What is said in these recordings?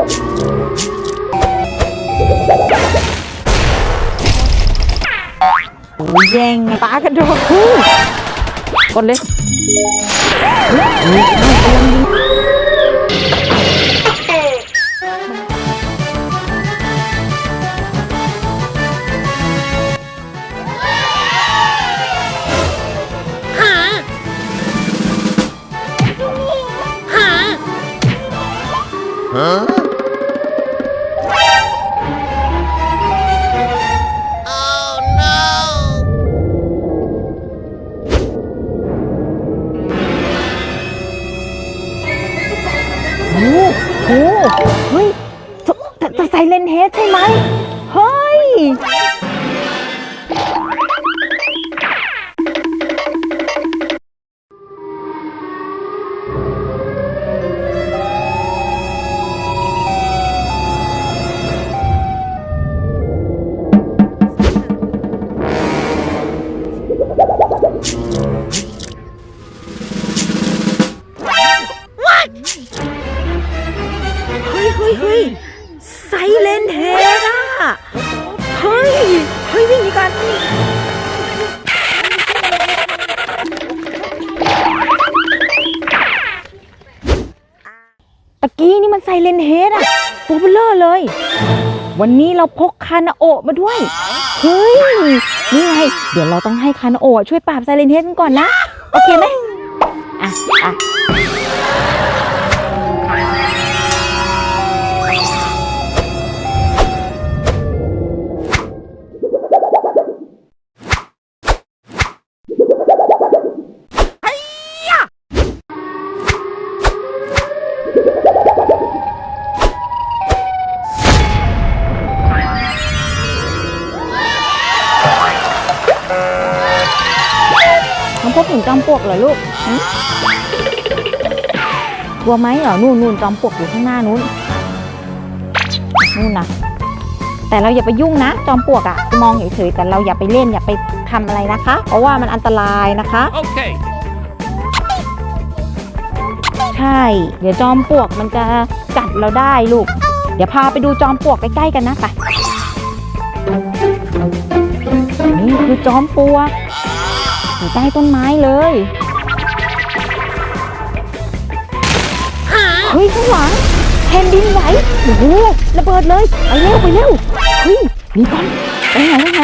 โอ้ยแย่งปลากระโดดคู่กดเลย ใส่เลนเฮดใช่ไหม เฮ้ย เฮ้ยเฮ้ยเฮ้ย ไซเลนเฮดอะเฮ้ย เฮ้ยวิ่งหนีก่อนตะกี้นี่มันไซเลนเฮดอะตัวเบลอเลย วันนี้เราพกคานาโอมาด้วย เฮ้ย นี่ไง เดี๋ยวเราต้องให้คานาโอช่วยปราบไซเลนเฮดกันก่อนนะ โอเคไหมอะอะ กหึกลัวไหมเหรอนู่นนู่นจอมปลวกอยู่ข้างหน้านู้นนู่นนะแต่เราอย่าไปยุ่งนะ จอมปลวกอะมองเฉยๆแต่เราอย่าไปเล่นอย่าไปทำอะไรนะคะ เพราะว่ามันอันตรายนะคะ Okay. ใช่ เดี๋ยวจอมปลวกมันจะกัดเราได้ลูก เดี๋ยวพาไปดูจอมปลวกใกล้ๆกันนะไปนี่คือจอมปลวกอยู่ใต้ต้นไม้เลย เฮ้ยข้างหลังแผ่นดินไหวโอ้โหระเบิดเลยไปเร็วไปเร็วเฮ้ยหนี่ก่อนไปไหนไปไหน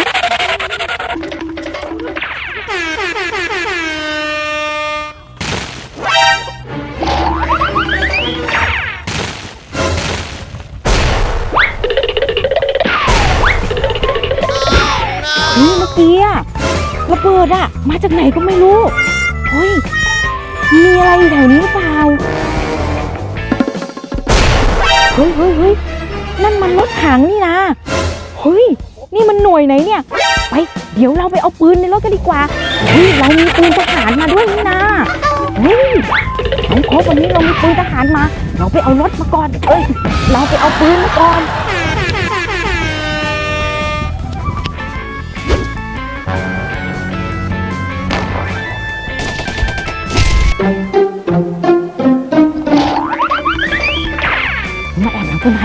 เฮ้ยเมื่อกี้อะระเบิดอะมาจากไหนก็ไม่รู้เฮ้ยมีอะไรอยู่แถวนี้หรือเปล่า เฮ้ยเฮ้ยเฮ้ยนั่นมันรถถังนี่นะเฮ้ยนี่มันหน่วยไหนเนี่ย ไป เดี๋ยวเราไปเอาปืนในรถกันดีกว่าเฮ้ยเรามีปืนทหารมาด้วยนี่นะเฮ้ยน้องโคบวันนี้เรามีปืนทหารมา เราไปเอารถมาก่อนเอ้ย เราไปเอาปืนมาก่อน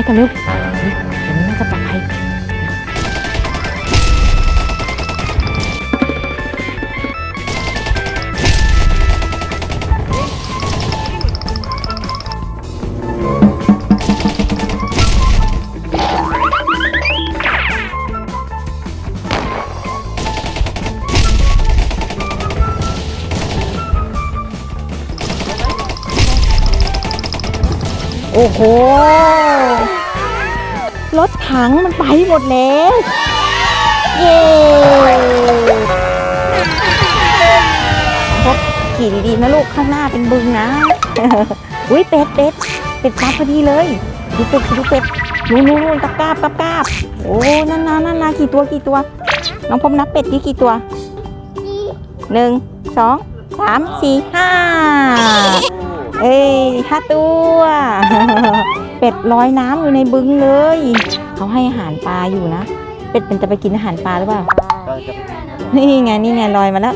อบหลังต้นไม้กันเร็ว ถังมันไปหมดแล้ว เย้พบขี่ดีๆนะลูกข้างหน้าเป็นบึงนะ อุ้ยเป็ดเป็ดเป็ดมาพอดีเลยดูเป็ดดูเป็ดนู่นนู่นนู่นตะกราบตะกราบโอ้นั่นนะนั่นนะกี่ตัวกี่ตัว น้องพบนับเป็ดที่กี่ตัวหนึ่งสองสามสี่ห้าเอ้ยห้าตัว เป็ดลอยน้ำอยู่ในบึงเลย เขาให้อาหารปลาอยู่นะ เป็ดเป็นจะไปกินอาหารปลาหรือเปล่านี่ไงนี่ไงลอยมาแล้ว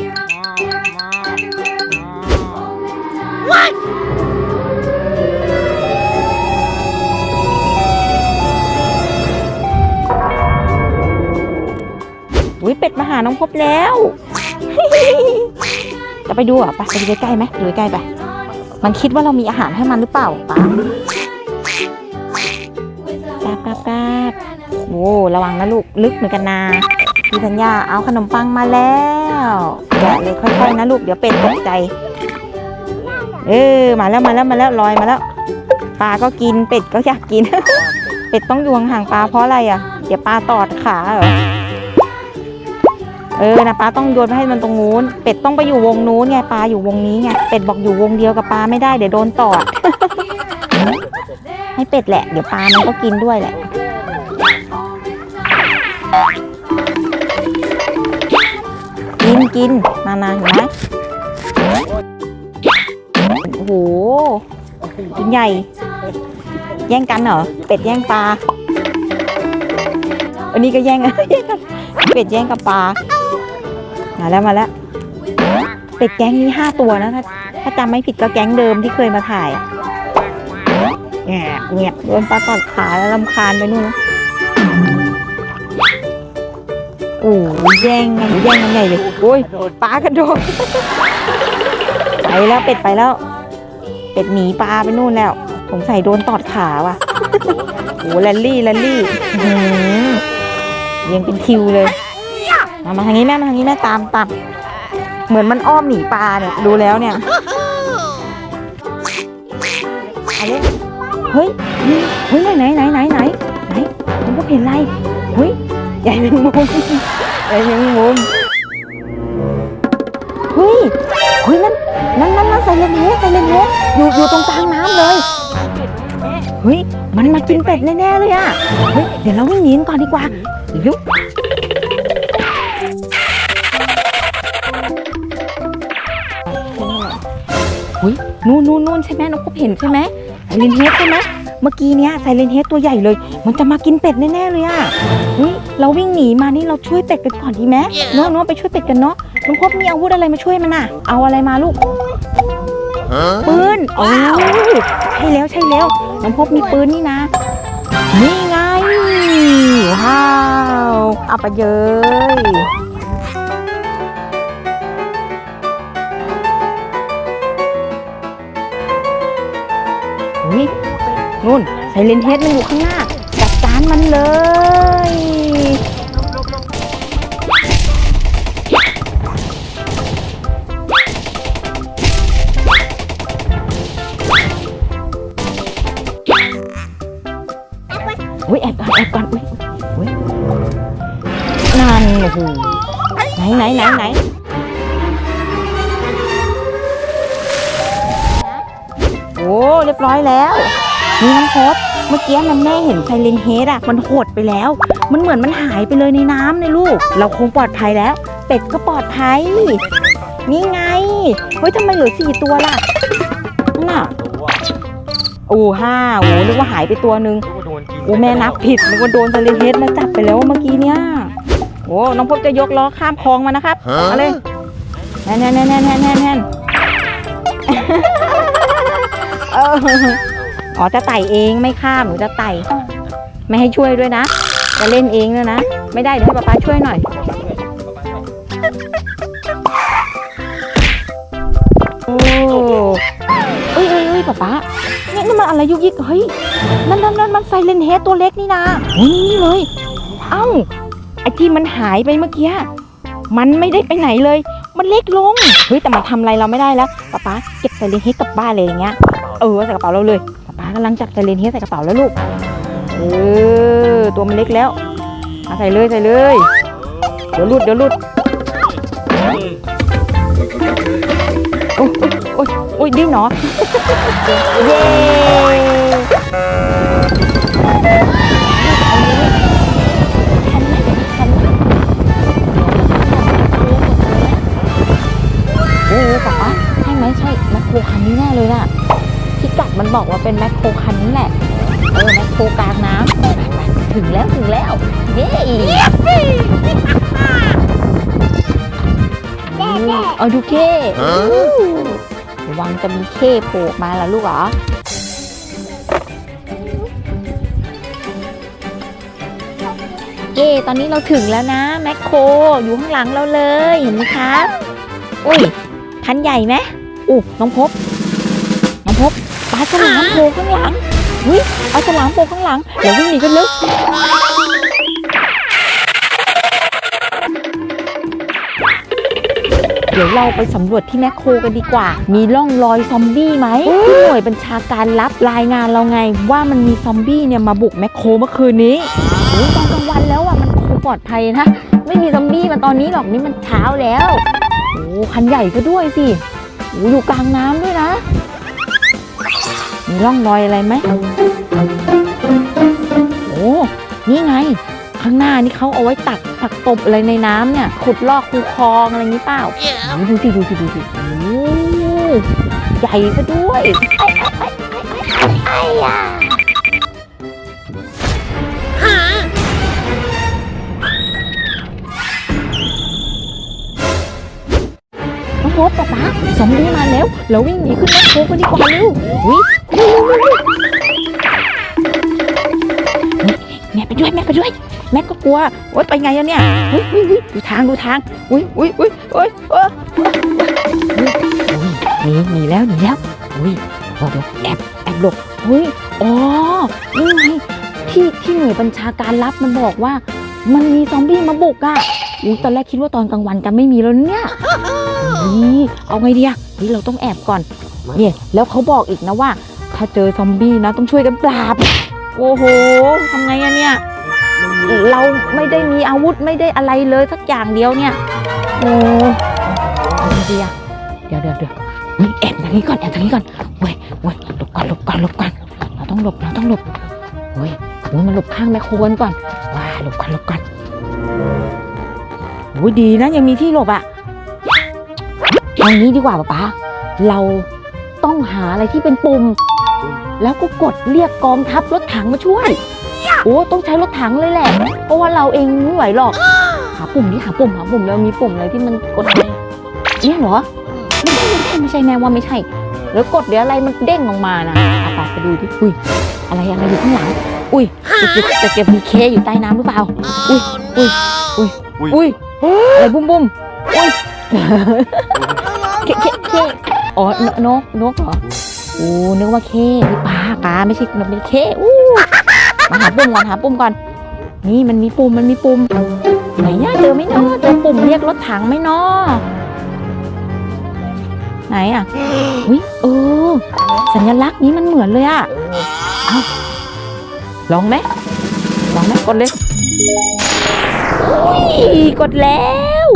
อุ้ยเป็ดมาหาน้องพบแล้ว จะไปดูอะไปไปใกล้ๆไหมดูใกล้ๆไป มันคิดว่าเรามีอาหารให้มันหรือเปล่าปะ กราบกราบกราบโอ้ระวังนะลูกลึกเหมือนกันนาพี่ธัญญาเอาขนมปังมาแล้วแกะเลยค่อยๆนะลูกเดี๋ยวเป็ดตกใจ เออมาแล้วมาแล้วมาแล้วลอยมาแล้วปลาก็กินเป็ดก็อยากกิน เป็ดต้องอยู่ห่างปลาเพราะอะไรอะเดี๋ยวปลาตอดขาเหรอเออนะปลาต้องโยนไปให้มันตรงนู้น เป็ดต้องไปอยู่วงนู้นไงปลาอยู่วงนี้ไงเป็ดบอกอยู่วงเดียวกับปลาไม่ได้เดี๋ยวโดนตอด ให้เป็ดแหละ เดี๋ยวปลามันก็กินด้วยแหละ กินกินมานาเห็นไหมโอ้โหกินใหญ่ แย่งกันเหรอ เป็ดแย่งปลา อันนี้ก็แย่งแย่งกันเป็ดแย่งกับปลา มาแล้วมาแล้ว เป็ดแก๊งนี้ห้าตัวนะถ้าถ้าจำไม่ผิดก็แก๊งเดิมที่เคยมาถ่ายอะ แง่เงียบโดนปลาตอดขาแล้วลำคาญไปนู่นโอ้ยแย่งไงแย่งกันใหญ่เลยโอ้ยปลากระโดดไปแล้วเป็ดไปแล้ว เป็ดหนีปลาไปนู่นแล้วสงสัยโดนตอดขาว่ะโอ้แลนลี่แลนลี่อื้อหือเรียงเป็นคิวเลยมามาทางนี้แม่มาทางนี้แม่ตามตามเหมือนมันอ้อมหนีปลาเนี่ยดูแล้วเนี่ย เฮ้ยเฮ้ยไหนไหนไหนไหนไหนผมก็เห็นอะไรเฮ้ยใหญ่เป็นมุมใหญ่เป็นมุมเฮ้ยเฮ้ยนั่นนั่นนั่นนั่นไซเลนเฮดไซเลนเฮอยู่อยู่ตรงกลางน้ำเลยเฮ้ยมันมากินเป็ดแน่ๆเลยอะเฮ้ยเดี๋ยวเราวิ่งหนีกันก่อนดีกว่าเร็วเฮ้ยนู่นนู่นนู่นใช่ไหมน้องพบเห็นใช่ไหม เลนเฮดใช่ไหมเมื่อกี้เนี้ยไซเลนเฮดตัวใหญ่เลย มันจะมากินเป็ดแน่ๆเลยอะเฮ้ยเราวิ่งหนีมานี่เราช่วยเป็ดกันก่อนดีไหมเนาะเนาะไปช่วยเป็ดกันเนาะน้องพบมีอาวุธอะไรมาช่วยมันอะเอาอะไรมาลูกปืนโอ้ยใช่แล้วใช่แล้วน้องพบมีปืนนี่นะนี่ไงว้าวเอาไปเลยอุ้ย นู่นไซเลนเฮดมันอยู่ข้างหน้า จัดการมันเลย อุ้ยแอบก่อนแอบก่อนอุ้ยอุ้ยนั่นโอ้โหไหนไหนไหนไหนโอ้เรียบร้อยแล้ว นี่น้องพบเมื่อกี้มันแม่เห็นไซเลนเฮดอะมันหดไปแล้ว มันเหมือนมันหายไปเลยในน้ำในลูก เราคงปลอดภัยแล้ว เป็ดก็ปลอดภัย นี่ไง เฮ้ยทำไมเหลือสี่ตัวล่ะนั่นน่ะโอ้ห้าโอ้นึกว่าหายไปตัวหนึ่งโอ้แม่นับผิดนึกว่าโดนทะเลเฮดมาจับไปแล้วเมื่อกี้เนี่ยโอ้น้องพบจะยกล้อข้ามคลองมานะครับเอาเลยแน่นแน่นแน่นแน่นแน่นแน่นแน่นเออ อ๋อจะไต่เองไม่ข้ามหนูจะไต่ไม่ให้ช่วยด้วยนะ จะเล่นเองนะนะ ไม่ได้เดี๋ยวให้ป๊าป๊าช่วยหน่อย โอ้เอ้ยเอ้ยเอ้ยป๊าป๊าเนี่ยนี่นมันอะไรยุกยิกเฮ้ยนั่นนั่นนั่นมันไซเลนเฮดตัวเล็กนี่นะนี่นี่เลย เอ้าไอที่มันหายไปเมื่อกี้มันไม่ได้ไปไหนเลย มันเล็กลง เฮ้ยแต่มันทำอะไรเราไม่ได้แล้วป๊าป๊าเก็บไซเลนเฮดกลับบ้านเลยอย่างเงี้ย เออใส่กระเป๋าเราเลย ป๊ากำลังจับไซเลนเฮดใส่กระเป๋าแล้วลูก เออ ตัวมันเล็กแล้วเอาใส่เลยใส่เลย เดี๋ยวลุดเดี๋ยวลุดโอ้ยโอ้ยโอ้ยดิ้นเหรอเย้โอ้ป๊าป๊าใช่ไหมใช่แมคโครคันนี้แน่เลยน่ะ มันบอกว่าเป็นแมคโครคันนี้แหละ เออแมคโครกลางน้ำไปไปถึงแล้วถึงแล้ว เย้เอาดูเข้ระวังจะมีเข้โผล่ออกมาแล้วลูกเหรอโเย่ตอนนี้เราถึงแล้วนะแมคโครอยู่ข้างหลังเราเลยเห็นไหมคะอุ้ยคันใหญ่ไหมอู้น้องพบน้องพบ ปลาฉลามโผล่ข้างหลังอุ้ยปลาฉลามโผล่ข้างหลังเดี๋ยววิ่งหนีกันเลยเดี๋ยวเราไปสำรวจที่แมคโครกันดีกว่า มีร่องรอยซอมบี้ไหมที่หน่วยบัญชาการรับรายงานเราไง ว่ามันมีซอมบี้เนี่ยมาบุกแมคโครเมื่อคืนนี้โอ้ยตอนกลางวันแล้วอะมันคงปลอดภัยนะ ไม่มีซอมบี้มาตอนนี้หรอกนี่มันเช้าแล้ว โอ้คันใหญ่ก็ด้วยสิโอ้อยู่กลางน้ำด้วยนะ มีร่องรอยอะไรไหมโอ้นี่ไง ข้างหน้านี่เขาเอาไว้ตักผักตบอะไรในน้ำเนี่ย ขุดลอกคูคลองอะไรนี้เปล่าโอ้ดูสิดูสิดูสิโอ้ใหญ่ซะด้วยไอ้ไอ้ไอ้ไอ้ไอ้ไอ้ยาน้องพบป๊าป๊าซอมบี้มาแล้ว เราวิ่งหนีขึ้นแมคโครกันดีกว่าเร็ววิ แม่ไปด้วยแม่ไปด้วย แม่ก็กลัวโอ๊ยไปไงอะเนี่ยอุ้ยอุ้ยอุ้ยดูทางดูทางอุ้ยอุ้ยอุ้ยอุ้ยเอออุ้ยหนีหนีแล้วหนีแล้วอุ้ยเราเดี๋ยแอบแอบหลบอุ้ยอ๋อนี่ไงที่ที่หน่วยบัญชาการรับมันบอกว่า มันมีซอมบี้มาบุกอะอุ้ยตอนแรกคิดว่าตอนกลางวันกันไม่มีแล้วเนี่ยนี่เอาไงดีอะเฮ้ยเราต้องแอบก่อนเนี่ยแล้วเขาบอกอีกนะว่า ถ้าเจอซอมบี้นะต้องช่วยกันปราบ โอ้โหทำไงอะเนี่ย เราไม่ได้มีอาวุธไม่ได้อะไรเลยสักอย่างเดียวเนี่ย โอ้เดีอะเดี๋ยวเดี๋ยวเดี๋ยวเฮ้ยแอบทางนี้ก่อนแอบทางนี้ก่อนเว้ยเว้ยหลบก่อนหลบก่อนหลบก่อนเราต้องหลบเราต้องหลบเว้ยเว้ยมันหลบข้างแม่โครนก่อนว้าหลบก่อนหลบก่อนโอ้ยดีนะยังมีที่หลบอะเอางี้ดีกว่าป๊าป๊าเราต้องหาอะไรที่เป็นปุ่ม แล้วก็กดเรียกกองทัพรถถังมาช่วย โอ้ต้องใช้รถถังเลยแหละ เพราะว่าเราเองไม่ไหวหรอก หาปุ่มดิหาปุ่มหาปุ่มแล้วมีปุ่มอะไรที่มันกดได้เนี่ยเหรอ ไม่ใช่ไม่ใช่ไม่ใช่แม่ว่าไม่ใช่ แล้วกดเดี๋ยวอะไรมันเด้งออกมานะเอาไปไปดูดิอุ้ยอะไรอะไรอยู่ข้างหลัง อุ้ยจะจะจะเก็บมีเคอยู่ใต้น้ำหรือเปล่า อุ้ยอุ้ยอุ้ยอุ้ยอะไรบุ้มบุ้มอุ้ยเคเคเคอ๋อนนกนกเหรอโอ้นึกว่าเคนี่ปลาปลาไม่ใช่นกเป็นเคอู้มาหาปุ่มก่อนหาปุ่มก่อน นี่มันมีปุ่มมันมีปุ่มไหนเนี่ยเจอไหมเนาะเจอปุ่มเรียกรถถังไหมเนาะไหนอะอุ้ยเออสัญลักษณ์นี้มันเหมือนเลยอะเอาลองไหมลองไหมกดเลยอุ้ยกดแล้ว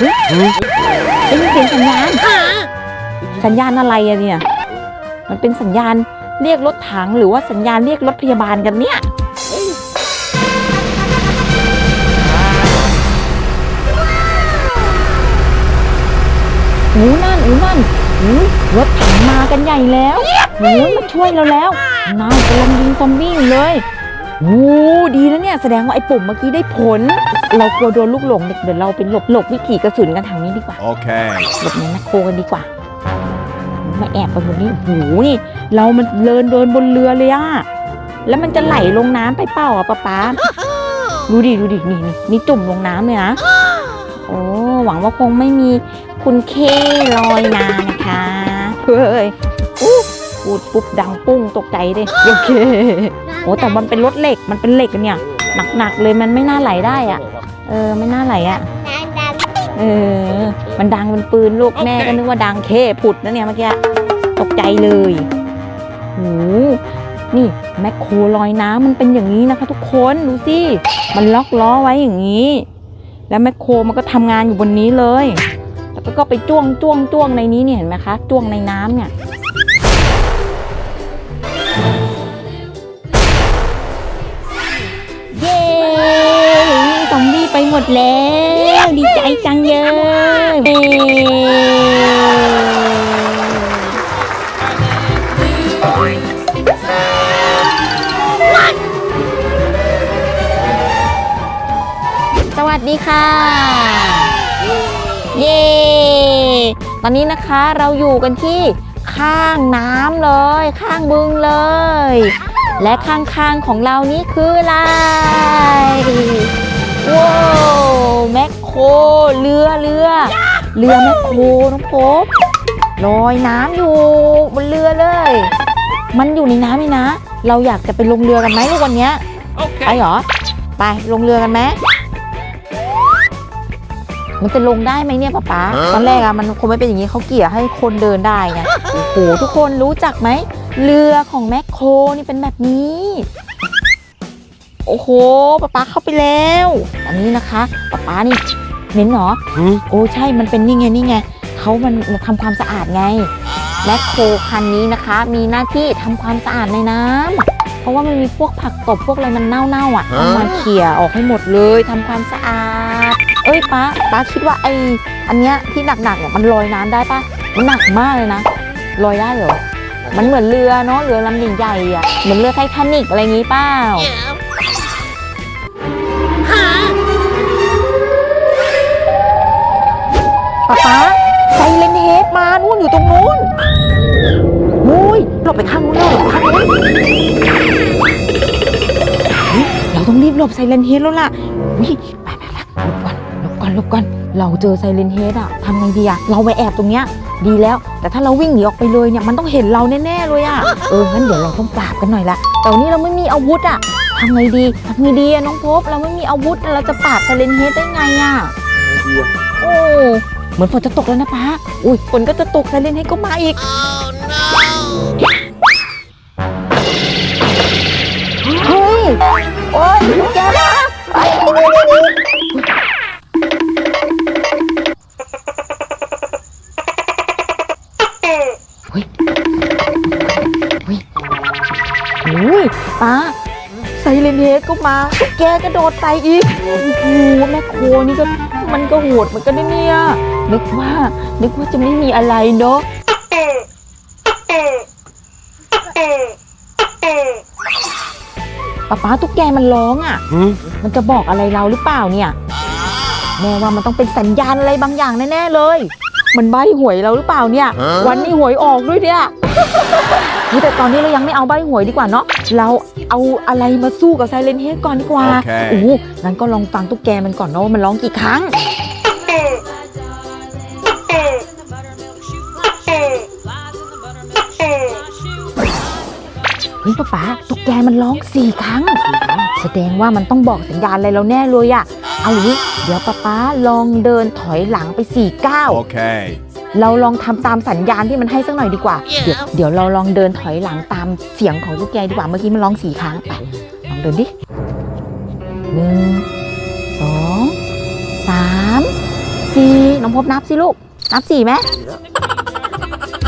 เฮ้ยได้ยินเสียงสัญญาณสัญญาณอะไรอะเนี่ย มันเป็นสัญญาณเรียกรถถังหรือว่าสัญญาณเรียกรถพยาบาลกันเนี่ยหูนั่นหูนั่นหูรถถังมากันใหญ่แล้วหูมาช่วยเราแล้วนายกำลังยิงซอมบี้อยู่เลยหูดีนะเนี่ยแสดงว่าไอ้ปุ่มเมื่อกี้ได้ผล เรากลัวโดนลูกหลงเดี๋ยวเราไปหลบหลบวิถีกระสุนกันทางนี้ดีกว่า Okay. หลบในแมคโครกันดีกว่า มาแอบกันบนนี้โอ้โหนี่เรามันเดินเดินบนเรือเลยอะแล้วมันจะไหลลงน้ำไปเปล่าอะป๊าป๊าดูดิดูดินี่นี่นี่จุ่มลงน้ำเลยนะโอ้หวังว่าคงไม่มีคุณเคลอยมานะคะเฮ้ยอู้พูดปุ๊บดังปุ้งตกใจเลยโอเคโอ้แต่มันเป็นรถเหล็กมันเป็นเหล็กเนี่ยหนักๆเลยมันไม่น่าไหลได้อะเออไม่น่าไหลอะเออ มันดังเป็นปืนลูกแม่ก็นึกว่าดังเคผุดนะเนี่ยเมื่อกี้ตกใจเลยโหนี่แมคโครลอยน้ำมันเป็นอย่างนี้นะคะ ทุกคนดูสิมันล็อกล้อไว้อย่างนี้ แล้วแมคโครมันก็ทำงานอยู่บนนี้เลย แล้วก็ก็ไปจ้วงจ้วงจ้วงในนี้เนี่ยเห็นไหมคะจ้วงในน้ำเนี่ย หมดแล้ว ดีใจจังเลยเย้สวัสดีค่ะ เย้ ตอนนี้นะคะเราอยู่กันที่ข้างน้ำเลย ข้างบึงเลย และข้างๆของเรานี่คืออะไร ว้าวแมคโครเรือเรือ เรือแมคโครน้องพบลอยน้ำอยู่บนเรือเลย มันอยู่ในน้ำนี่นะ เราอยากจะไปลงเรือกันไหมลูกวันเนี้ยไปเหรอไปลงเรือกันไหมมันจะลงได้ไหมเนี่ยป๊าป๊าตอนแรกอะมันคงไม่เป็นอย่างนี้เขาเกี่ยให้คนเดินได้ไงโอ้โหทุกคนรู้จักไหมเรือของแมคโครนี่เป็นแบบนี้ โอ้โหป๊าป๊าเข้าไปแล้วอันนี้นะคะป๊าป๊านี่เน้นเหรอโอ้ใช่มันเป็นนี่ไงนี่ไงเขามันทำความสะอาดไงแมคโครคันนี้นะคะ มีหน้าที่ทำความสะอาดในน้ำเพราะว่ามันมีพวกผักตบพวกอะไรมันเน่าๆอะต้องมาเขี่ยออกให้หมดเลยทำความสะอาด เอ้ยป้าป้าคิดว่าไออันเนี้ยที่หนักๆเนี่ยมันลอยน้ำได้ปะมันหนักมากเลยนะลอยได้เหรอมันเหมือนเรือเนาะเรือลำใหญ่ๆอะเหมือนเรือไททานิกอะไรอย่างงี้เปล่า ป๊าป๊าไซเลนเฮดมานู่นอยู่ตรงนู้นโอ้ยหลบไปข้างนู้นแล้วหลบข้างนู้นเฮ้ยเราต้องรีบหลบไซเลนเฮดแล้วล่ะวิไปไปไปหลบก่อนหลบก่อนหลบก่อน เราเจอไซเลนเฮดอะทำไงดีอะเราไปแอบตรงเนี้ยดีแล้ว แต่ถ้าเราวิ่งหนีออกไปเลยเนี่ยมันต้องเห็นเราแน่ๆเลยอะเอองั้นเดี๋ยวเราต้องปราบกันหน่อยละแต่วันนี้เราไม่มีอาวุธอะทำไงดีทำไงดีอะน้องพบเราไม่มีอาวุธเราจะปราบไซเลนเฮดได้ไงอะโอ้ เหมือนฝนจะตกแล้วนะป้า อุ้ยฝนก็จะตกไซเรนให้ก็มาอีก เฮ้ย โอ้ยแกมาไปเฮ้ยเฮ้ยอุ้ยป้าไซเรนเฮดก็มา แกกระโดดใส่อีก โอ้โหแม่โคนี่ก็ มันก็โหดเหมือนกันนะเนี่ย นึกว่า นึกว่าจะไม่มีอะไรเนาะป๊าป๊าตุ๊กแกมันร้องอะ มันจะบอกอะไรเราหรือเปล่าเนี่ย แม่ว่ามันต้องเป็นสัญญาณอะไรบางอย่างแน่ๆเลย มันใบหวยเราหรือเปล่าเนี่ยฮะวันนี้หวยออกด้วยเนี่ยนี่แต่ตอนนี้เรายังไม่เอาใบหวยดีกว่าเนาะ เรา เอาอะไรมาสู้กับไซเลนเฮดก่อนดีกว่าโอเค โอ้โหงั้นก็ลองฟังตุ๊กแกมันก่อนเนาะว่ามันร้องกี่ครั้ง เฮ้ยป๊าป๊าตุ๊กแกมันร้องสี่ครั้ง แสดงว่ามันต้องบอกสัญญาณอะไรเราแน่เลยอะเอาอย่างนี้เดี๋ยวป๊าป๊าลองเดินถอยหลังไปสี่ก้าว Okay. เราลองทำตามสัญญาณที่มันให้สักหน่อยดีกว่า เดี๋ยวเดี๋ยวเราลองเดินถอยหลังตามเสียงของตุ๊กแกดีกว่า เมื่อกี้มันร้องสี่ครั้งไปลองเดินดิหนึ่งสองสามสี่น้องพบนับสิลูก นับสี่ไหม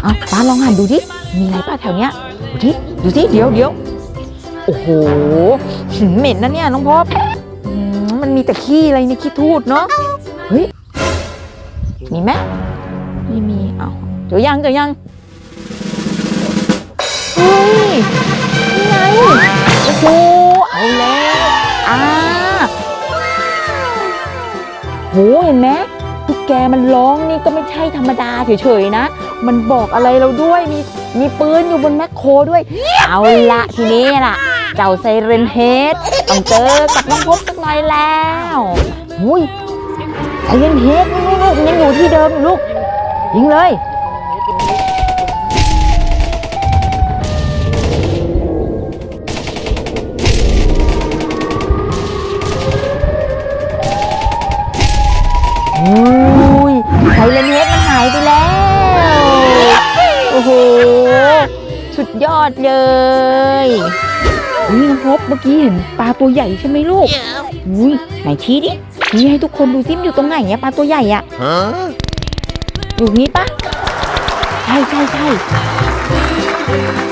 เอาป้าลองหันดูดิ มีอะไรป้าแถวเนี้ย ดูดิ ดูสิ เดี๋ยวเดี๋ยวโอ้โหหืมเหม็นนะเนี่ยน้องพบอืมมันมีแต่ขี้อะไรเนี่ยขี้ทูดเนาะ เฮ้ย มีไหม ไม่มีเอาเจอยังเจอยังเฮ้ยนี่ไงโอ้โหเอาแล้วอ่าโหเห็นไหมตุ๊กแกมันร้องนี่ก็ไม่ใช่ธรรมดาเฉยๆนะ มันบอกอะไรเราด้วยมีมีปืนอยู่บนแมคโครด้วย เอาละทีนี้ล่ะ เจ้าไซเรนเฮดต้องเจอกับน้องพบสักหน่อยแล้วหุยไซเรนเฮดลูกๆๆมันยังอยู่ที่เดิมอยู่ลูก ยิงเลย อุ้ยไซเลนเฮดมันหายไปแล้ว โอ้โห สุดยอดเลยนี่น้องพบเมื่อกี้เห็นปลาตัวใหญ่ใช่ไหมลูก อุ้ยไหนชี้ดิชี้ให้ทุกคนดูซิมนอยู่ตรงไหนอะปลาตัวใหญ่อะ Huh? อยู่นี้ปะใช่ใช่ใช่